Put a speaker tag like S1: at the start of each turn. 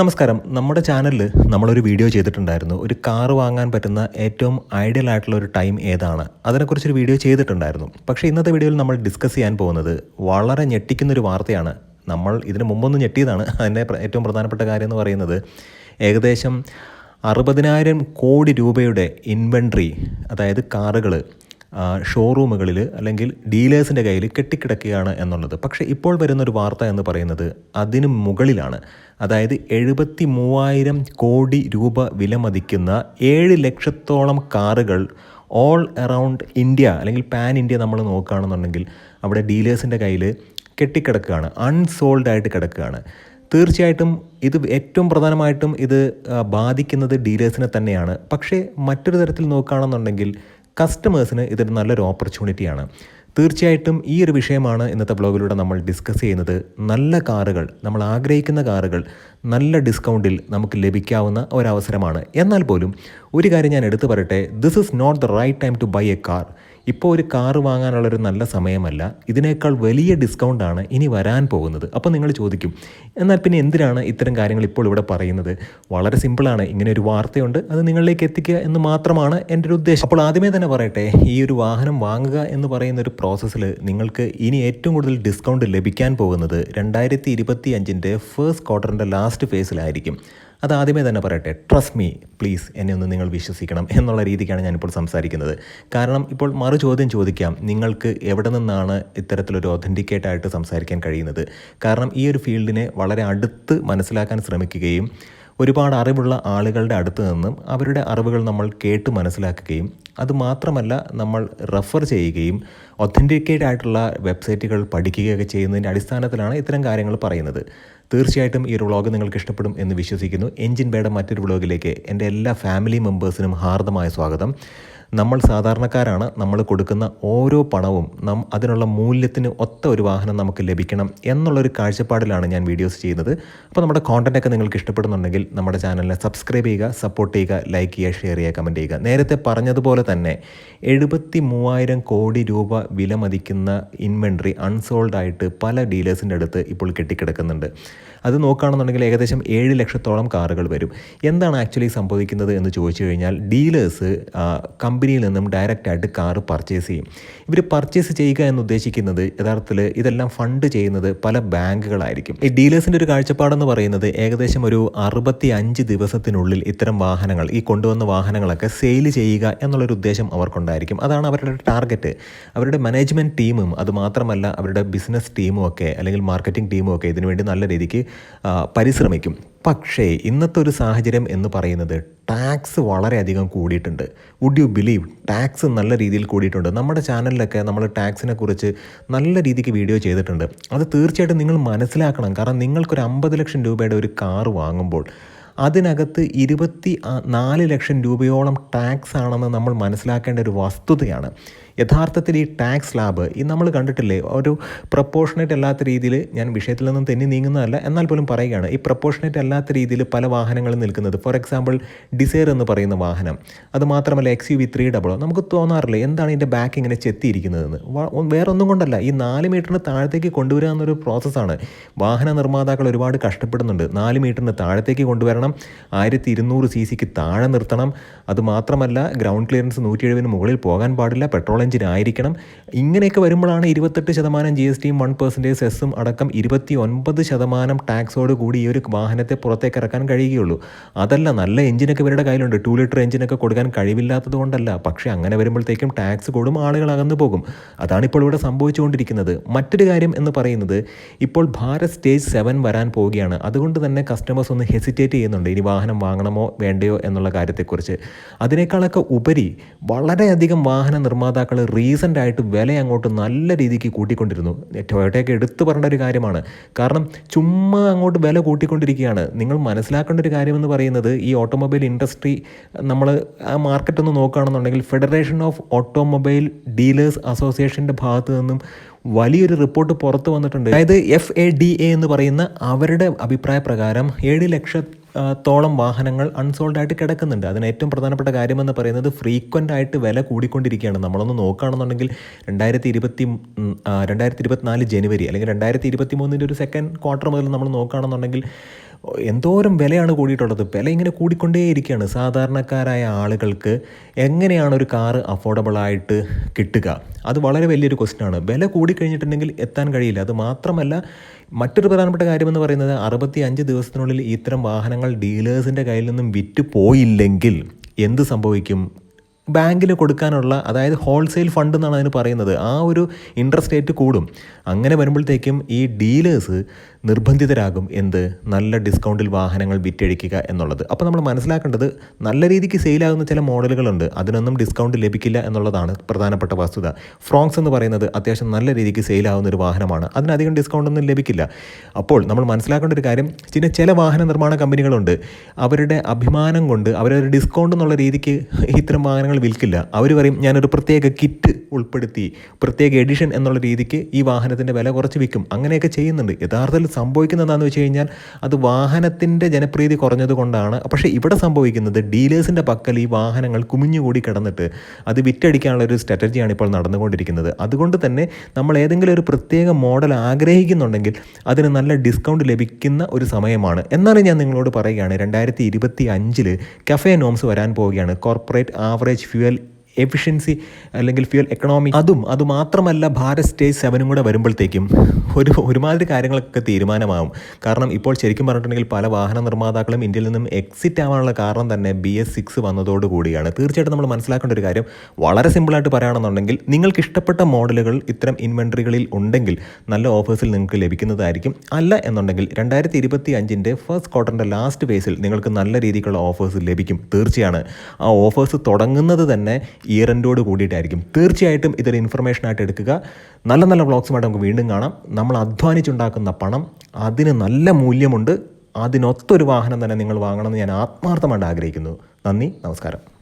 S1: നമസ്കാരം. നമ്മുടെ ചാനലിൽ നമ്മളൊരു വീഡിയോ ചെയ്തിട്ടുണ്ടായിരുന്നു. ഒരു കാർ വാങ്ങാൻ പറ്റുന്ന ഏറ്റവും ഐഡിയൽ ആയിട്ടുള്ള ഒരു ടൈം ഏതാണ്? അതിനെക്കുറിച്ചൊരു വീഡിയോ ചെയ്തിട്ടുണ്ടായിരുന്നു. പക്ഷേ ഇന്നത്തെ വീഡിയോയിൽ നമ്മൾ ഡിസ്കസ് ചെയ്യാൻ പോകുന്നത് വളരെ ഞെട്ടിക്കുന്നൊരു വാർത്തയാണ്. നമ്മൾ ഇതിന് മുമ്പൊന്നും ഞെട്ടിയതാണ്. അതിന്റെ ഏറ്റവും പ്രധാനപ്പെട്ട കാര്യം എന്ന് പറയുന്നത് ഏകദേശം അറുപതിനായിരം കോടി രൂപയുടെ ഇൻവെൻട്രി അതായത് കാറുകൾ ഷോറൂമുകളിൽ അല്ലെങ്കിൽ ഡീലേഴ്സിന്റെ കയ്യിൽ കെട്ടിക്കിടക്കുകയാണ് എന്നുള്ളത്. പക്ഷേ ഇപ്പോൾ വരുന്നൊരു വാർത്ത എന്ന് പറയുന്നത് അതിന് മുകളിലാണ്. അതായത് എഴുപത്തി മൂവായിരം കോടി രൂപ വിലമതിക്കുന്ന ഏഴ് ലക്ഷത്തോളം കാറുകൾ ഓൾ അറൗണ്ട് ഇന്ത്യ അല്ലെങ്കിൽ പാൻ ഇന്ത്യ നമ്മൾ നോക്കുകയാണെന്നുണ്ടെങ്കിൽ അവിടെ ഡീലേഴ്സിന്റെ കയ്യിൽ കെട്ടിക്കിടക്കുകയാണ്. അൺസോൾഡ് ആയിട്ട് കിടക്കുകയാണ്. തീർച്ചയായിട്ടും ഇത് ഏറ്റവും പ്രധാനമായിട്ടും ഇത് ബാധിക്കുന്നത് ഡീലേഴ്സിനെ തന്നെയാണ്. പക്ഷേ മറ്റൊരു തരത്തിൽ നോക്കുകയാണെന്നുണ്ടെങ്കിൽ കസ്റ്റമേഴ്സിന് ഇതൊരു നല്ലൊരു ഓപ്പർച്യൂണിറ്റിയാണ് തീർച്ചയായിട്ടും ഈ ഒരു വിഷയമാണ് ഇന്നത്തെ ബ്ലോഗിലൂടെ നമ്മൾ ഡിസ്കസ് ചെയ്യുന്നത്. നല്ല കാറുകൾ നമ്മൾ ആഗ്രഹിക്കുന്ന കാറുകൾ നല്ല ഡിസ്കൗണ്ടിൽ നമുക്ക് ലഭിക്കാവുന്ന ഒരവസരമാണ്. എന്നാൽ പോലും ഒരു കാര്യം ഞാൻ എടുത്തു പറയട്ടെ this is not the right time to buy a car ഇപ്പോൾ ഒരു കാറ് വാങ്ങാനുള്ളൊരു നല്ല സമയമല്ല. ഇതിനേക്കാൾ വലിയ ഡിസ്കൗണ്ടാണ് ഇനി വരാൻ പോകുന്നത്. അപ്പോൾ നിങ്ങൾ ചോദിക്കും എന്നാൽ പിന്നെ എന്തിനാണ് ഇത്തരം കാര്യങ്ങൾ ഇപ്പോൾ ഇവിടെ പറയുന്നത്? വളരെ സിമ്പിളാണ് ഇങ്ങനെ ഒരു വാർത്തയുണ്ട് അത് നിങ്ങളിലേക്ക് എത്തിക്കുക എന്ന് മാത്രമാണ് എന്റെ ഒരു ഉദ്ദേശം. അപ്പോൾ ആദ്യമേ തന്നെ പറയട്ടെ ഈ ഒരു വാഹനം വാങ്ങുക എന്ന് പറയുന്ന ഒരു പ്രോസസ്സിൽ നിങ്ങൾക്ക് ഇനി ഏറ്റവും കൂടുതൽ ഡിസ്കൗണ്ട് ലഭിക്കാൻ പോകുന്നത് രണ്ടായിരത്തി ഇരുപത്തി അഞ്ചിന്റെ ഫേസ്റ്റ് ക്വാർട്ടറിന്റെ ലാസ്റ്റ് ഫേസിലായിരിക്കും അത് ആദ്യമേ തന്നെ പറയട്ടെ ട്രസ്റ്റ് മീ പ്ലീസ് എന്നെ ഒന്ന് നിങ്ങൾ വിശ്വസിക്കണം എന്നുള്ള രീതിക്കാണ് ഞാനിപ്പോൾ സംസാരിക്കുന്നത്. കാരണം ഇപ്പോൾ മറു ചോദ്യം ചോദിക്കാം നിങ്ങൾക്ക് എവിടെ നിന്നാണ് ഇത്തരത്തിലൊരു ഒതന്റിക്കേറ്റ് ആയിട്ട് സംസാരിക്കാൻ കഴിയുന്നത്? കാരണം ഈ ഒരു ഫീൽഡിനെ വളരെ അടുത്ത് മനസ്സിലാക്കാൻ ശ്രമിക്കുകയും ഒരുപാട് അറിവുള്ള ആളുകളുടെ അടുത്ത് നിന്നും അവരുടെ അറിവുകൾ നമ്മൾ കേട്ട് മനസ്സിലാക്കുകയും അതുമാത്രമല്ല നമ്മൾ റെഫർ ചെയ്യുകയും ഒത്തന്റിക്കേറ്റ് ആയിട്ടുള്ള വെബ്സൈറ്റുകൾ പഠിക്കുകയൊക്കെ ചെയ്യുന്നതിന്റെ അടിസ്ഥാനത്തിലാണ് ഇത്തരം കാര്യങ്ങൾ പറയുന്നത്. തീർച്ചയായിട്ടും ഈ ഒരു വ്ളോഗ് നിങ്ങൾക്ക് ഇഷ്ടപ്പെടും എന്ന് വിശ്വസിക്കുന്നു. എഞ്ചിൻ ബേയുടെ മറ്റൊരു വ്ളോഗിലേക്ക് എന്റെ എല്ലാ ഫാമിലി മെമ്പേഴ്സിനും ഹാർദമായ സ്വാഗതം. നമ്മൾ സാധാരണക്കാരാണ്. നമ്മൾ കൊടുക്കുന്ന ഓരോ പണവും നം അതിനുള്ള മൂല്യത്തിന് ഒത്ത ഒരു വാഹനം നമുക്ക് ലഭിക്കണം എന്നുള്ളൊരു കാഴ്ചപ്പാടിലാണ് ഞാൻ വീഡിയോസ് ചെയ്യുന്നത്. അപ്പോൾ നമ്മുടെ കോണ്ടന്റ് ഒക്കെ നിങ്ങൾക്ക് ഇഷ്ടപ്പെടുന്നുണ്ടെങ്കിൽ നമ്മുടെ ചാനലിനെ സബ്സ്ക്രൈബ് ചെയ്യുക സപ്പോർട്ട് ചെയ്യുക ലൈക്ക് ചെയ്യുക ഷെയർ ചെയ്യുക കമന്റ് ചെയ്യുക. നേരത്തെ പറഞ്ഞതുപോലെ തന്നെ എഴുപത്തി മൂവായിരം കോടി രൂപ വില മതിക്കുന്ന ഇൻവെൻട്രി അൺസോൾഡ് ആയിട്ട് പല ഡീലേഴ്സിന്റെ അടുത്ത് ഇപ്പോൾ കെട്ടിക്കിടക്കുന്നുണ്ട്. അത് നോക്കുകയാണെന്നുണ്ടെങ്കിൽ ഏകദേശം ഏഴ് ലക്ഷത്തോളം കാറുകൾ വരും. എന്താണ് ആക്ച്വലി സംഭവിക്കുന്നത് എന്ന് ചോദിച്ചു കഴിഞ്ഞാൽ ഡീലേഴ്സ് കമ്പനിയിൽ നിന്നും ഡയറക്റ്റ് ആയിട്ട് കാറ് പർച്ചേസ് ചെയ്യും. ഇവർ പർച്ചേസ് ചെയ്യുക എന്ന് ഉദ്ദേശിക്കുന്നത് യഥാർത്ഥത്തിൽ ഇതെല്ലാം ഫണ്ട് ചെയ്യുന്നത് പല ബാങ്കുകളായിരിക്കും. ഈ ഡീലേഴ്സിന്റെ ഒരു കാഴ്ചപ്പാടെന്ന് പറയുന്നത് ഏകദേശം ഒരു അറുപത്തി അഞ്ച് ദിവസത്തിനുള്ളിൽ ഇത്തരം വാഹനങ്ങൾ ഈ കൊണ്ടുവന്ന വാഹനങ്ങളൊക്കെ സെയിൽ ചെയ്യുക എന്നുള്ളൊരു ഉദ്ദേശം അവർക്കുണ്ടായിരിക്കും. അതാണ് അവരുടെ ടാർഗറ്റ് അവരുടെ മാനേജ്മെന്റ് ടീമും അതുമാത്രമല്ല അവരുടെ ബിസിനസ് ടീമും ഒക്കെ അല്ലെങ്കിൽ മാർക്കറ്റിംഗ് ടീമും ഒക്കെ ഇതിനുവേണ്ടി നല്ല രീതിക്ക് പരിശ്രമിക്കും. പക്ഷേ ഇന്നത്തെ ഒരു സാഹചര്യം എന്ന് പറയുന്നത് ടാക്സ് വളരെയധികം കൂടിയിട്ടുണ്ട്. വുഡ് യു ബിലീവ് ടാക്സ് നല്ല രീതിയിൽ കൂടിയിട്ടുണ്ട്. നമ്മുടെ ചാനലിലൊക്കെ നമ്മൾ ടാക്സിനെ കുറിച്ച് നല്ല രീതിക്ക് വീഡിയോ ചെയ്തിട്ടുണ്ട്. അത് തീർച്ചയായിട്ടും നിങ്ങൾ മനസ്സിലാക്കണം. കാരണം നിങ്ങൾക്കൊരു അമ്പത് ലക്ഷം രൂപയുടെ ഒരു കാർ വാങ്ങുമ്പോൾ അതിനകത്ത് ഇരുപത്തി നാല് ലക്ഷം രൂപയോളം ടാക്സ് ആണെന്ന് നമ്മൾ മനസ്സിലാക്കേണ്ട ഒരു വസ്തുതയാണ്. യഥാർത്ഥത്തിൽ ഈ ടാക്സ് ലാബ് ഈ നമ്മൾ കണ്ടിട്ടില്ലേ ഒരു പ്രപ്പോർഷണേറ്റ് അല്ലാത്ത രീതിയിൽ ഞാൻ വിഷയത്തിൽ നിന്നും തെന്നി നീങ്ങുന്നതല്ല എന്നാൽ പോലും പറയുകയാണ് ഈ പ്രപ്പോർഷണേറ്റ് അല്ലാത്ത രീതിയിൽ പല വാഹനങ്ങളും നിൽക്കുന്നത്. ഫോർ എക്സാമ്പിൾ ഡിസൈർ എന്ന് പറയുന്ന വാഹനം. അത് മാത്രമല്ല എക്സ് യു വി ത്രീ ഡബിളോ നമുക്ക് തോന്നാറില്ല എന്താണ് ഇതിന്റെ ബാക്ക് ഇങ്ങനെ ചെത്തിയിരിക്കുന്നതെന്ന്? വേറെ ഒന്നും കൊണ്ടല്ല ഈ നാല് മീറ്ററിന് താഴത്തേക്ക് കൊണ്ടുവരിക എന്നൊരു പ്രോസസ്സാണ് വാഹന നിർമ്മാതാക്കൾ ഒരുപാട് കഷ്ടപ്പെടുന്നുണ്ട് നാല് മീറ്ററിന് താഴത്തേക്ക് കൊണ്ടുവരണം ആയിരത്തി ഇരുന്നൂറ് സി സിക്ക് താഴെ നിർത്തണം. അതുമാത്രമല്ല ഗ്രൗണ്ട് ക്ലിയറൻസ് നൂറ്റി എഴുപതിന് മുകളിൽ പോകാൻ പാടില്ല. പെട്രോൾ എഞ്ചിൻ ആയിരിക്കണം. ഇങ്ങനെയൊക്കെ വരുമ്പോഴാണ് ഇരുപത്തെട്ട് ശതമാനം ജി എസ് ടിയും വൺ പെർസെന്റേജ് സെസ്സും അടക്കം ഇരുപത്തി ഒൻപത് ശതമാനം ടാക്സോട് കൂടി ഈ ഒരു വാഹനത്തെ പുറത്തേക്ക് ഇറക്കാൻ കഴിയുകയുള്ളൂ. അതല്ല നല്ല എഞ്ചിനൊക്കെ ഇവരുടെ കയ്യിലുണ്ട്. ടു ലിറ്റർ എഞ്ചിനൊക്കെ കൊടുക്കാൻ കഴിവില്ലാത്തത് കൊണ്ടല്ല. പക്ഷേ അങ്ങനെ വരുമ്പോഴത്തേക്കും ടാക്സ് കൂടും ആളുകൾ അകന്നു പോകും. അതാണ് ഇപ്പോൾ ഇവിടെ സംഭവിച്ചുകൊണ്ടിരിക്കുന്നത്. മറ്റൊരു കാര്യം എന്ന് പറയുന്നത് ഇപ്പോൾ ഭാരത് സ്റ്റേജ് സെവൻ വരാൻ പോവുകയാണ്. അതുകൊണ്ട് തന്നെ കസ്റ്റമേഴ്സ് ഒന്ന് ഹെസിറ്റേറ്റ് ചെയ്യുന്നുണ്ട്. ഇനി വാഹനം വാങ്ങണമോ വേണ്ടയോ എന്നുള്ള കാര്യത്തെക്കുറിച്ച്. അതിനേക്കാളൊക്കെ ഉപരി വളരെയധികം വാഹന നിർമ്മാതാക്കൾ റീസെന്റ് ആയിട്ട് വില അങ്ങോട്ട് നല്ല രീതിക്ക് കൂട്ടിക്കൊണ്ടിരുന്നു. ടൊയോട്ടയൊക്കെ എടുത്തു പറയേണ്ട ഒരു കാര്യമാണ്. കാരണം ചുമ്മാ അങ്ങോട്ട് വില കൂട്ടിക്കൊണ്ടിരിക്കുകയാണ്. നിങ്ങൾ മനസ്സിലാക്കേണ്ട ഒരു കാര്യമെന്ന് പറയുന്നത് ഈ ഓട്ടോമൊബൈൽ ഇൻഡസ്ട്രി നമ്മൾ ആ മാർക്കറ്റ് ഒന്ന് നോക്കുകയാണെന്നുണ്ടെങ്കിൽ ഫെഡറേഷൻ ഓഫ് ഓട്ടോമൊബൈൽ ഡീലേഴ്സ് അസോസിയേഷന്റെ ഭാഗത്തു നിന്നും വലിയൊരു റിപ്പോർട്ട് പുറത്തു വന്നിട്ടുണ്ട്. അതായത് എഫ് എ ഡി എ എന്ന് പറയുന്ന അവരുടെ അഭിപ്രായ പ്രകാരം ഏഴ് ലക്ഷം തോളം വാഹനങ്ങൾ അൺസോൾഡ് ആയിട്ട് കിടക്കുന്നുണ്ട്. അതിന് ഏറ്റവും പ്രധാനപ്പെട്ട കാര്യമെന്ന് പറയുന്നത് ഫ്രീക്വന്റ് ആയിട്ട് വില കൂടിക്കൊണ്ടിരിക്കുകയാണ്. നമ്മളൊന്ന് നോക്കുകയാണെന്നുണ്ടെങ്കിൽ രണ്ടായിരത്തി ഇരുപത്തി രണ്ടായിരത്തി ഇരുപത്തിനാല് ജനുവരി അല്ലെങ്കിൽ രണ്ടായിരത്തി ഇരുപത്തി മൂന്നിന്റെ ഒരു സെക്കൻഡ് ക്വാർട്ടർ മുതൽ നമ്മൾ നോക്കുകയാണെന്നുണ്ടെങ്കിൽ എന്തോരം വിലയാണ് കൂടിയിട്ടുള്ളത്? വില ഇങ്ങനെ കൂടിക്കൊണ്ടേയിരിക്കുകയാണ്. സാധാരണക്കാരായ ആളുകൾക്ക് എങ്ങനെയാണ് ഒരു കാറ് അഫോർഡബിളായിട്ട് കിട്ടുക? അത് വളരെ വലിയൊരു ക്വസ്റ്റ്യനാണ് വില കൂടിക്കഴിഞ്ഞിട്ടുണ്ടെങ്കിൽ എത്താൻ കഴിയില്ല. അത് മാത്രമല്ല മറ്റൊരു പ്രധാനപ്പെട്ട കാര്യമെന്ന് പറയുന്നത് അറുപത്തി അഞ്ച് ദിവസത്തിനുള്ളിൽ ഇത്തരം വാഹനങ്ങൾ ഡീലേഴ്സിന്റെ കയ്യിൽ നിന്നും വിറ്റ് പോയില്ലെങ്കിൽ എന്ത് സംഭവിക്കും? ബാങ്കിൽ കൊടുക്കാനുള്ള അതായത് ഹോൾസെയിൽ ഫണ്ട് എന്നാണ് അതിന് പറയുന്നത്. ആ ഒരു ഇൻട്രസ്റ്റ് റേറ്റ് കൂടും. അങ്ങനെ വരുമ്പോഴത്തേക്കും ഈ ഡീലേഴ്സ് നിർബന്ധിതരാകും എന്ത്? നല്ല ഡിസ്കൗണ്ടിൽ വാഹനങ്ങൾ വിറ്റഴിക്കുക എന്നുള്ളത്. അപ്പോൾ നമ്മൾ മനസ്സിലാക്കേണ്ടത് നല്ല രീതിക്ക് സെയിലാകുന്ന ചില മോഡലുകളുണ്ട്. അതിനൊന്നും ഡിസ്കൗണ്ട് ലഭിക്കില്ല എന്നുള്ളതാണ് പ്രധാനപ്പെട്ട വസ്തുത. ഫ്രോങ്സ് എന്ന് പറയുന്നത് അത്യാവശ്യം നല്ല രീതിക്ക് സെയിലാകുന്ന ഒരു വാഹനമാണ്. അതിനധികം ഡിസ്കൗണ്ട് ഒന്നും ലഭിക്കില്ല. അപ്പോൾ നമ്മൾ മനസ്സിലാക്കേണ്ട ഒരു കാര്യം പിന്നെ ചില വാഹന നിർമ്മാണ കമ്പനികളുണ്ട്. അവരുടെ അഭിമാനം കൊണ്ട് അവരൊരു ഡിസ്കൗണ്ട് എന്നുള്ള രീതിക്ക് ഇത്തരം വാഹനങ്ങൾ വിൽക്കില്ല. അവർ പറയും ഞാനൊരു പ്രത്യേക കിറ്റ് ഉൾപ്പെടുത്തി പ്രത്യേക എഡിഷൻ എന്നുള്ള രീതിക്ക് ഈ വാഹനത്തിന്റെ വില കുറച്ച് വിൽക്കും. അങ്ങനെയൊക്കെ ചെയ്യുന്നുണ്ട്. യഥാർത്ഥത്തിൽ സംഭവിക്കുന്നത് എന്താണെന്ന് വെച്ച് കഴിഞ്ഞാൽ അത് വാഹനത്തിന്റെ ജനപ്രീതി കുറഞ്ഞതുകൊണ്ടാണ് പക്ഷേ ഇവിടെ സംഭവിക്കുന്നത് ഡീലേഴ്സിന്റെ പക്കൽ ഈ വാഹനങ്ങൾ കുമിഞ്ഞുകൂടി കിടന്നിട്ട് അത് വിറ്റടിക്കാനുള്ള ഒരു സ്ട്രാറ്റജിയാണ് ഇപ്പോൾ നടന്നുകൊണ്ടിരിക്കുന്നത്. അതുകൊണ്ട് തന്നെ നമ്മൾ ഏതെങ്കിലും ഒരു പ്രത്യേക മോഡൽ ആഗ്രഹിക്കുന്നുണ്ടെങ്കിൽ അതിന് നല്ല ഡിസ്കൗണ്ട് ലഭിക്കുന്ന ഒരു സമയമാണ്. എന്നാലും ഞാൻ നിങ്ങളോട് പറയുകയാണ് രണ്ടായിരത്തി ഇരുപത്തി അഞ്ചിൽ കഫേ നോംസ് വരാൻ പോവുകയാണ്. കോർപ്പറേറ്റ് ആവറേജ് ഫ്യൂവൽ എഫിഷ്യൻസി അല്ലെങ്കിൽ ഫ്യൂൽ എക്കണോമി അതും അതുമാത്രമല്ല ഭാരത് സ്റ്റേജ് സെവനും കൂടെ വരുമ്പോഴത്തേക്കും ഒരു ഒരുമാതിരി കാര്യങ്ങളൊക്കെ തീരുമാനമാകും കാരണം ഇപ്പോൾ ശരിക്കും പറഞ്ഞിട്ടുണ്ടെങ്കിൽ പല വാഹന നിർമ്മാതാക്കളും ഇന്ത്യയിൽ നിന്നും എക്സിറ്റ് ആവാനുള്ള കാരണം തന്നെ ബി എസ് സിക്സ് വന്നതോടുകൂടിയാണ് തീർച്ചയായിട്ടും നമ്മൾ മനസ്സിലാക്കേണ്ട ഒരു കാര്യം വളരെ സിമ്പിളായിട്ട് പറയുകയാണെന്നുണ്ടെങ്കിൽ നിങ്ങൾക്ക് ഇഷ്ടപ്പെട്ട മോഡലുകൾ ഇത്തരം ഇൻവെൻട്രികളിൽ ഉണ്ടെങ്കിൽ നല്ല ഓഫേഴ്സിൽ നിങ്ങൾക്ക് ലഭിക്കുന്നതായിരിക്കും. അല്ല എന്നുണ്ടെങ്കിൽ രണ്ടായിരത്തി ഇരുപത്തി അഞ്ചിന്റെ ഫസ്റ്റ് ക്വാർട്ടറിന്റെ ലാസ്റ്റ് ഫേസിൽ നിങ്ങൾക്ക് നല്ല രീതിക്കുള്ള ഓഫേഴ്സ് ലഭിക്കും. തീർച്ചയാണ്. ആ ഓഫേഴ്സ് തുടങ്ങുന്നത് തന്നെ ഇയർ എൻഡോട് കൂടിയിട്ടായിരിക്കും. തീർച്ചയായിട്ടും ഇതൊരു ഇൻഫർമേഷനായിട്ട് എടുക്കുക. നല്ല നല്ല വ്ളോഗ്സുമായിട്ട് നമുക്ക് വീണ്ടും കാണാം. നമ്മൾ അധ്വാനിച്ചുണ്ടാക്കുന്ന പണം അതിന് നല്ല മൂല്യമുണ്ട്. അതിനൊത്തൊരു വാഹനം തന്നെ നിങ്ങൾ വാങ്ങണമെന്ന് ഞാൻ ആത്മാർത്ഥമായിട്ട് ആഗ്രഹിക്കുന്നു. നന്ദി നമസ്കാരം.